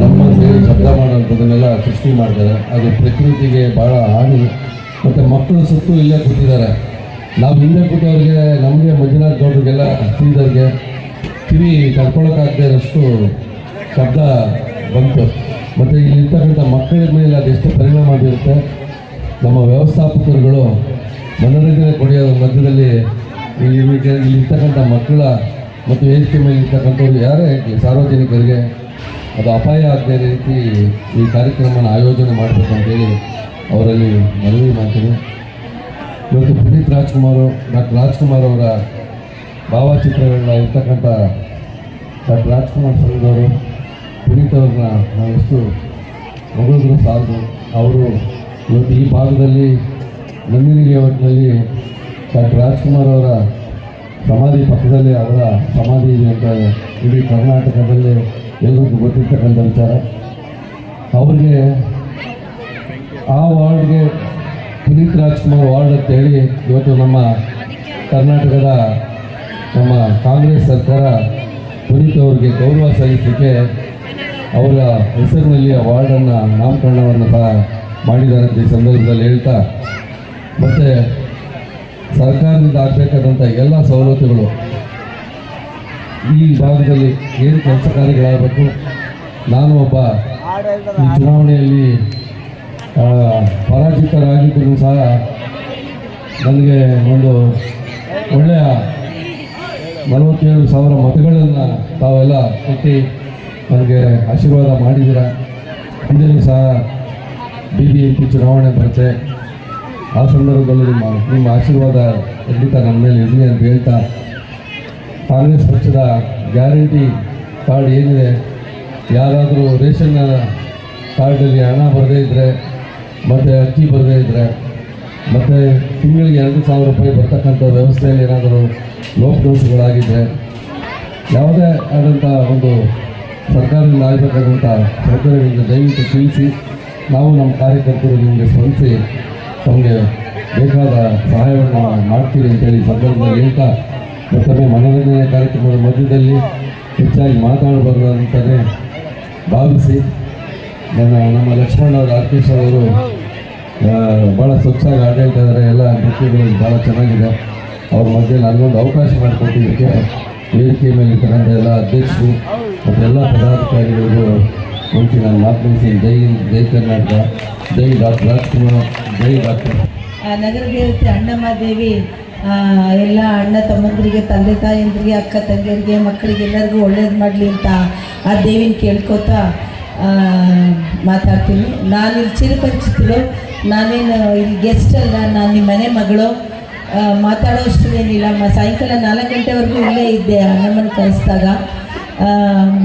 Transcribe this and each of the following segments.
ನಮ್ಮಲ್ಲಿ ಶಬ್ದ ಮಾಡುವಂಥದ್ದನ್ನೆಲ್ಲ ಸೃಷ್ಟಿ ಮಾಡ್ತಾರೆ ಅದು ಪ್ರಕೃತಿಗೆ ಭಾಳ ಹಾನಿ. ಮತ್ತು ಮಕ್ಕಳು ಸುತ್ತು ಇಲ್ಲೇ ಕೂತಿದ್ದಾರೆ. ನಾವು ಹಿಂದೆ ಕೂತವ್ರಿಗೆ, ನಮಗೆ ಮಂಜುನಾಥ್ ಗೌಡ್ರಿಗೆಲ್ಲ ಶ್ರೀಧರ್ಗೆ ಕಿವಿ ಕರ್ಕೊಳ್ಳೋಕ್ಕಾಗದೇ ಇರೋಷ್ಟು ಶಬ್ದ ಬಂತು. ಮತ್ತು ಇಲ್ಲಿರ್ತಕ್ಕಂಥ ಮಕ್ಕಳ ಮೇಲೆ ಅದೆಷ್ಟು ಪರಿಣಾಮ ಬೀರುತ್ತೆ, ನಮ್ಮ ವ್ಯವಸ್ಥಾಪಕರುಗಳು ಮನೋರಂಜನೆ ಕೊಡೆಯೋ ಮಧ್ಯದಲ್ಲಿ ಇಲ್ಲಿ ಇಲ್ಲಿರ್ತಕ್ಕಂಥ ಮಕ್ಕಳ ಮತ್ತು ವೇದಿಕೆ ಮೇಲೆ ಇರ್ತಕ್ಕಂಥವ್ರು ಯಾರೇ ಸಾರ್ವಜನಿಕರಿಗೆ ಅದು ಅಪಾಯ ಆಗದೇ ರೀತಿ ಈ ಕಾರ್ಯಕ್ರಮನ ಆಯೋಜನೆ ಮಾಡಬೇಕು ಅಂತೇಳಿ ಅವರಲ್ಲಿ ಮನವಿ ಮಾಡ್ತೀನಿ. ಇವತ್ತು ಪುನೀತ್ ರಾಜ್ಕುಮಾರ್ ಡಾಕ್ಟರ್ ರಾಜ್ಕುಮಾರ್ ಅವರ ಭಾವಚಿತ್ರಗಳನ್ನ ಇರ್ತಕ್ಕಂಥ ಡಾಕ್ಟರ್ ರಾಜ್ಕುಮಾರ್ ಸಂಘದವರು ಪುನೀತ್ ಅವ್ರನ್ನ ನಾವೆಷ್ಟು ಮಗಳಿದ್ರು ಸಾಲದು. ಅವರು ಇವತ್ತು ಈ ಭಾಗದಲ್ಲಿ ನಂದಿನಿಗೆ ಒಟ್ಟಿನಲ್ಲಿ ಡಾಕ್ಟರ್ ರಾಜ್ಕುಮಾರ್ ಅವರ ಸಮಾಧಿ ಪಕ್ಕದಲ್ಲಿ ಅವರ ಸಮಾಧಿ ಇದೆ ಅಂತ ಇಡೀ ಕರ್ನಾಟಕದಲ್ಲಿ ಎಲ್ರಿಗೂ ಗೊತ್ತಿರ್ತಕ್ಕಂಥ ವಿಚಾರ ಅವ್ರಿಗೆ ಆ ವಾರ್ಡ್ಗೆ ಪುನೀತ್ ರಾಜ್ಕುಮಾರ್ ವಾರ್ಡ್ ಅಂತೇಳಿ ಇವತ್ತು ನಮ್ಮ ಕರ್ನಾಟಕದ ನಮ್ಮ ಕಾಂಗ್ರೆಸ್ ಸರ್ಕಾರ ಪುನೀತ್ ಅವರಿಗೆ ಗೌರವ ಸಲ್ಲಿಸಲಿಕ್ಕೆ ಅವರ ಹೆಸರಿನಲ್ಲಿ ಆ ವಾರ್ಡನ್ನು ನಾಮಕರಣವನ್ನು ಸಹ ಮಾಡಿದ್ದಾರೆ ಈ ಸಂದರ್ಭದಲ್ಲಿ ಹೇಳ್ತಾ, ಮತ್ತು ಸರ್ಕಾರದಿಂದ ಆಗಬೇಕಾದಂಥ ಎಲ್ಲ ಸವಲತ್ತುಗಳು ಈ ಭಾಗದಲ್ಲಿ ಏನು ಕೆಲಸ ಕಾರ್ಯಗಳಾಗಬೇಕು? ನಾನು ಒಬ್ಬ ಈ ಚುನಾವಣೆಯಲ್ಲಿ ಪರಾಜಿತರಾಗಿದ್ದರೂ ಸಹ ನನಗೆ ಒಂದು ಒಳ್ಳೆಯ ನಲವತ್ತೇಳು ಸಾವಿರ ಮತಗಳನ್ನು ತಾವೆಲ್ಲ ಕೊಟ್ಟು ನನಗೆ ಆಶೀರ್ವಾದ ಮಾಡಿದ್ದೀರ? ಹಿಂದಿನೂ ಸಹ ಬಿ ಬಿ ಎಂ ಪಿ ಚುನಾವಣೆ ಬರುತ್ತೆ. ಆ ಸಂದರ್ಭದಲ್ಲಿ ನಿಮ್ಮ ನಿಮ್ಮ ಆಶೀರ್ವಾದ ಖಂಡಿತ ನನ್ನ ಮೇಲೆ ಇರಲಿ ಅಂತ ಹೇಳ್ತಾ ಕಾಂಗ್ರೆಸ್ ಪಕ್ಷದ ಗ್ಯಾರಂಟಿ ಕಾರ್ಡ್ ಏನಿದೆ, ಯಾರಾದರೂ ರೇಷನ್ ಕಾರ್ಡಲ್ಲಿ ಹಣ ಬರದೇ ಇದ್ದರೆ ಮತ್ತು ಅಕ್ಕಿ ಬರದೇ ಇದ್ದರೆ ಮತ್ತು ತಿಂಗಳಿಗೆ ಎರಡು ಸಾವಿರ ರೂಪಾಯಿ ಬರ್ತಕ್ಕಂಥ ವ್ಯವಸ್ಥೆಯಲ್ಲಿ ಏನಾದರೂ ಲೋಪದೋಷಗಳಾಗಿದ್ದರೆ ಯಾವುದೇ ಆದಂಥ ಒಂದು ಸರ್ಕಾರದಿಂದ ಆಗಬೇಕಾದಂಥ ಸೌಕರ್ಯಗಳಿಗೆ ದಯವಿಟ್ಟು ತಿಳಿಸಿ, ನಾವು ನಮ್ಮ ಕಾರ್ಯಕರ್ತರು ನಿಮಗೆ ಸ್ಪಂದಿಸಿ, ತಮಗೆ ಬೇಕಾದ ಸಹಾಯವನ್ನು ಮಾಡ್ತೀವಿ ಅಂತೇಳಿ ಸಂದರ್ಭದಲ್ಲಿ ಹೇಳ್ತಾ ಮತ್ತೊಮ್ಮೆ ಮನೋರಂಜನೆ ಕಾರ್ಯಕ್ರಮದ ಮಧ್ಯದಲ್ಲಿ ಹೆಚ್ಚಾಗಿ ಮಾತಾಡಬಾರ್ದು ಅಂತಲೇ ಭಾವಿಸಿ ನನ್ನ ನಮ್ಮ ಲಕ್ಷ್ಮಣ್ ಅವರು ರಾಕೇಶ್ ಅವರು ಭಾಳ ಸ್ವಚ್ಛವಾಗಿ ಆಡಳಿತ ಇದ್ದಾರೆ. ಎಲ್ಲ ನೃತ್ಯಗಳು ಭಾಳ ಚೆನ್ನಾಗಿದೆ. ಅವ್ರ ಮಧ್ಯೆ ನನಗೊಂದು ಅವಕಾಶ ಮಾಡಿಕೊಟ್ಟಿದ್ದಕ್ಕೆ ವೇದಿಕೆ ಮೇಲೆ ಇರ್ತಕ್ಕಂಥ ಎಲ್ಲ ಅಧ್ಯಕ್ಷರು ಮತ್ತು ಎಲ್ಲ ಪದಾಧಿಕಾರಿಗಳಿಗೂ ಮುಂಚೆ ನಾನು ಮಾತನಾಡಿಸಿ ಜೈ ಜೈ ಕರ್ನಾಟಕ, ಜೈ ಡಾಕ್ಟರ್ ರಾಜ್ಕುಮಾರ್, ಜೈ ಡಾಕ್ಟರ್ ನಗರ ದೇವತೆ ಅಣ್ಣಮ್ಮ ದೇವಿ ಎಲ್ಲ ಅಣ್ಣ ತಮ್ಮಂದರಿಗೆ, ತಂದೆ ತಾಯಂದ್ರಿಗೆ, ಅಕ್ಕ ತಂಗಿಯರಿಗೆ, ಮಕ್ಕಳಿಗೆ ಎಲ್ಲರಿಗೂ ಒಳ್ಳೇದು ಮಾಡಲಿ ಅಂತ ಆ ದೇವಿನ ಕೇಳ್ಕೊತಾ ಮಾತಾಡ್ತೀನಿ. ನಾನು ಇಲ್ಲಿ ಚಿರಪರಿಚಿತಳು. ನಾನೇನು ಇಲ್ಲಿ ಗೆಸ್ಟ್ ಅಲ್ಲ, ನಾನು ನಿಮ್ಮ ಮನೆ ಮಗಳು. ಮಾತಾಡೋ ಮಾತಾಡೋಷ್ಟು ಏನಿಲ್ಲ. ಮ, ಸಾಯಂಕಾಲ ನಾಲ್ಕು ಗಂಟೆವರೆಗೂ ಇಲ್ಲೇ ಇದ್ದೆ ಅಣ್ಣಮ್ಮನ ಕಳಿಸಿದಾಗ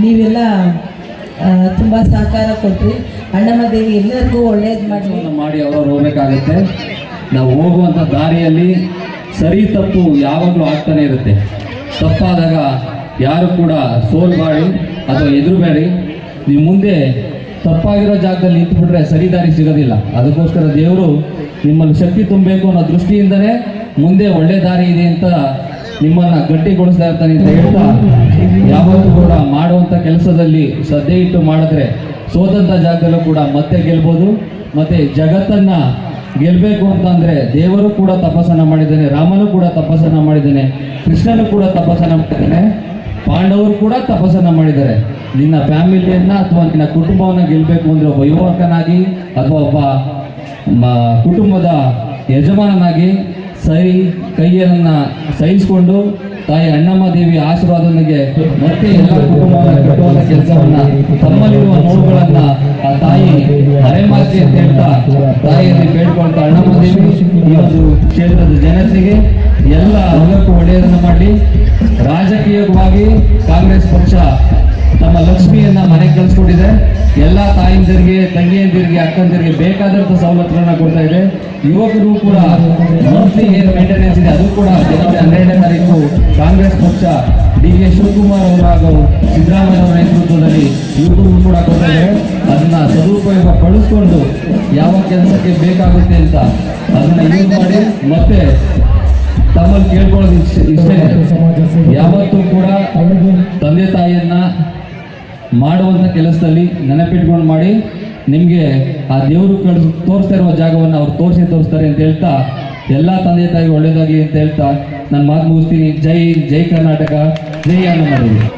ನೀವೆಲ್ಲ ತುಂಬ ಸಹಕಾರ ಕೊಟ್ಟಿರಿ ಅಣ್ಣಮ್ಮ ದೇವಿ ಎಲ್ಲರಿಗೂ ಒಳ್ಳೇದು ಮಾಡಿ ಮಾಡಿ ಅವರು ಹೋಗ್ಬೇಕಾಗುತ್ತೆ. ನಾವು ಹೋಗುವಂಥ ದಾರಿಯಲ್ಲಿ ಸರಿ ತಪ್ಪು ಯಾವಾಗಲೂ ಆಗ್ತಾನೆ ಇರುತ್ತೆ. ತಪ್ಪಾದಾಗ ಯಾರು ಕೂಡ ಸೋಲ್ಬಾಡಿ ಅಥವಾ ಎದುರುಬೇಡಿ ನೀವು ಮುಂದೆ ತಪ್ಪಾಗಿರೋ ಜಾಗದಲ್ಲಿ ನಿಂತುಬಿಟ್ರೆ ಸರಿ ದಾರಿ ಸಿಗೋದಿಲ್ಲ. ಅದಕ್ಕೋಸ್ಕರ ದೇವರು ನಿಮ್ಮಲ್ಲಿ ಶಕ್ತಿ ತುಂಬಬೇಕು ಅನ್ನೋ ದೃಷ್ಟಿಯಿಂದಲೇ ಮುಂದೆ ಒಳ್ಳೆ ದಾರಿ ಇದೆ ಅಂತ ನಿಮ್ಮನ್ನು ಗಟ್ಟಿಗೊಳಿಸ್ತಾ ಇರ್ತಾನೆ ಅಂತ ಹೇಳ್ತಾ, ಯಾವತ್ತೂ ಕೂಡ ಮಾಡುವಂಥ ಕೆಲಸದಲ್ಲಿ ಶ್ರದ್ಧೆ ಇಟ್ಟು ಮಾಡಿದ್ರೆ ಸೋತಂಥ ಜಾಗದಲ್ಲೂ ಕೂಡ ಮತ್ತೆ ಗೆಲ್ಬೋದು. ಮತ್ತು ಜಗತ್ತನ್ನ ಗೆಲ್ಬೇಕು ಅಂತಂದ್ರೆ ದೇವರು ಕೂಡ ತಪಸ್ಸನ್ನ ಮಾಡಿದ್ದಾನೆ, ರಾಮನು ಕೂಡ ತಪಸ್ಸನ್ನ ಮಾಡಿದ್ದಾನೆ, ಕೃಷ್ಣನು ಕೂಡ ತಪಸ್ಸನ್ನ ಮಾಡಿದ್ದಾನೆ, ಪಾಂಡವರು ಕೂಡ ತಪಸ್ಸನ್ನ ಮಾಡಿದ್ದಾರೆ. ನಿನ್ನ ಫ್ಯಾಮಿಲಿಯನ್ನ ಅಥವಾ ನಿನ್ನ ಕುಟುಂಬವನ್ನ ಗೆಲ್ಬೇಕು ಅಂದ್ರೆ ಒಬ್ಬ ಯುವಕನಾಗಿ ಅಥವಾ ಒಬ್ಬ ಕುಟುಂಬದ ಯಜಮಾನನಾಗಿ ಸೈ ಕೈಯನ್ನ ಸಹಿಸಿಕೊಂಡು ತಾಯಿ ಅಣ್ಣಮ್ಮ ದೇವಿ ಆಶೀರ್ವಾದನಿಗೆ ಮತ್ತೆ ಎಲ್ಲ ಕುಟುಂಬವನ್ನ ಕಟ್ಟುವಂತ ಕೆಲಸವನ್ನ ತಮ್ಮಲ್ಲಿರುವ ನೋವುಗಳನ್ನ ಆ ತಾಯಿ ಮರೆಮಾಚಿ ಅಂತ ಹೇಳ್ತಾ ತಾಯಿಯಲ್ಲಿ ಬೇಡ್ಕೊಂತ ಅಣ್ಣಮ್ಮ ದೇವಿ ಈ ಒಂದು ಕ್ಷೇತ್ರದ ಜನತೆಗೆ ಎಲ್ಲ ವರ್ಗಕ್ಕೂ ಒಳ್ಳೆಯದನ್ನ ಮಾಡಿ ರಾಜಕೀಯವಾಗಿ ಕಾಂಗ್ರೆಸ್ ಪಕ್ಷ ತಮ್ಮ ಲಕ್ಷ್ಮಿಯನ್ನ ಮನೆಗೆ ಕಳಿಸ್ಕೊಟ್ಟಿದೆ ಎಲ್ಲ ತಾಯಿಂದರಿಗೆ, ತಂಗಿಯಂದಿರಿಗೆ, ಅಕ್ಕಂದಿರಿಗೆ ಬೇಕಾದಂತ ಸವಲತ್ತುಗಳನ್ನ ಕೊಡ್ತಾ ಇದೆ. ಯುವಕರು ಕೂಡ ಮಂತ್ಲಿ ಏನು ಮೇಂಟೆನೆನ್ಸ್ ಇದೆ, ಅದು ಕೂಡ ಜನವರಿ ಹನ್ನೆರಡನೇ ತಾರೀಕು ಕಾಂಗ್ರೆಸ್ ಪಕ್ಷ ಡಿ ಕೆ ಶಿವಕುಮಾರ್ ಅವರು ಹಾಗೂ ಸಿದ್ದರಾಮಯ್ಯ ಅವರ ನೇತೃತ್ವದಲ್ಲಿ ಕೂಡ ಕೊಟ್ಟಿದ್ದಾರೆ. ಅದನ್ನ ಸದುಪಯೋಗ ಪಡಿಸ್ಕೊಂಡು ಯಾವ ಕೆಲಸಕ್ಕೆ ಬೇಕಾಗುತ್ತೆ ಅಂತ ಅದನ್ನ ಯೂಸ್ ಮಾಡಿ, ಮತ್ತೆ ತಮ್ಮಲ್ಲಿ ಕೇಳ್ಕೊಳ್ಳೋದು ಇಷ್ಟ. ಯಾವತ್ತೂ ಕೂಡ ತಂದೆ ತಾಯಿಯನ್ನ ಮಾಡುವಂಥ ಕೆಲಸದಲ್ಲಿ ನೆನಪಿಟ್ಕೊಂಡು ಮಾಡಿ. ನಿಮಗೆ ಆ ದೇವರು ಕಳಿಸ್, ತೋರಿಸ್ತಾ ಇರುವ ಜಾಗವನ್ನು ಅವ್ರು ತೋರಿಸಿ ತೋರಿಸ್ತಾರೆ ಅಂತ ಹೇಳ್ತಾ, ಎಲ್ಲ ತಂದೆ ತಾಯಿ ಒಳ್ಳೇದಾಗಲಿ ಅಂತ ಹೇಳ್ತಾ, ನಾನು ಮಾತು ಮುಗಿಸ್ತೀನಿ. ಜೈ ಜೈ ಕರ್ನಾಟಕ. Leia Marie.